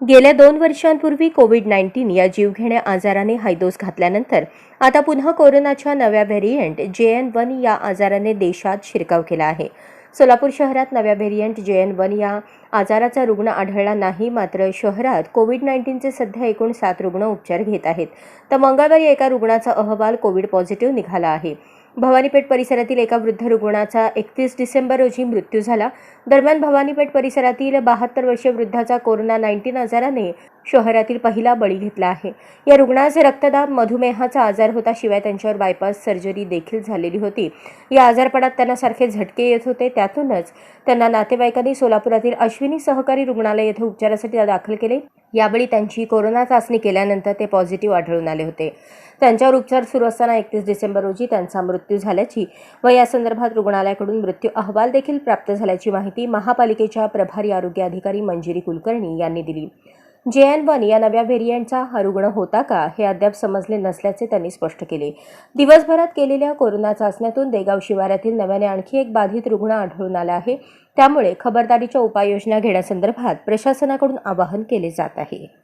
गेल्या दोन वर्षांपूर्वी कोविड नाईन्टीन या जीवघेण्या आजाराने हैदोस घातल्यानंतर आता पुन्हा कोरोनाच्या नव्या व्हेरियंट जे एन वन या आजाराने देशात शिरकाव केला आहे. सोलापूर शहरात नव्या व्हेरियंट जे एन वन या आजाराचा रुग्ण आढळला नाही मात्र शहरात कोविड नाईन्टीनचे सध्या एकूण सात रुग्ण उपचार घेत आहेत. तर मंगळवारी एका रुग्णाचा अहवाल कोविड पॉझिटिव्ह निघाला आहे. भवानीपेठ परिसरातील एका वृद्ध रुग्णाचा एकतीस डिसेंबर रोजी मृत्यू झाला. दरम्यान भवानीपेठ परिसरातील बहात्तर वर्षीय वृद्धाचा कोरोना नाईन्टीन आजाराने शहरातील पहिला बळी घेतला आहे. या रुग्णाचे रक्तदाब मधुमेहाचा आजार होता शिवाय त्यांच्यावर बायपास सर्जरी देखील झालेली होती. या आजारपणात त्यांना सारखे झटके येत होते. त्यातूनच त्यांना नातेवाईकांनी सोलापुरातील अश्विनी सहकारी रुग्णालय येथे उपचारासाठी दाखल केले. यावेळी त्यांची कोरोना चाचणी केल्यानंतर ते पॉझिटिव्ह आढळून आले होते. त्यांच्यावर उपचार सुरू असताना एकतीस डिसेंबर रोजी त्यांचा मृत्यू झाल्याची व या संदर्भात रुग्णालयाकडून मृत्यू अहवाल देखील प्राप्त झाल्याची माहिती महापालिकेच्या प्रभारी आरोग्य अधिकारी मंजिरी कुलकर्णी यांनी दिली. जे एन वन या नव्या व्हेरियंटचा हा रुग्ण होता का हे अद्याप समजले नसल्याचे त्यांनी स्पष्ट केले. दिवसभरात केलेल्या कोरोना चाचण्यातून देगाव शिवारातील नव्याने आणखी एक बाधित रुग्ण आढळून आला आहे. त्यामुळे खबरदारीच्या उपाययोजना घेण्यासंदर्भात प्रशासनाकडून आवाहन केले जात आहे.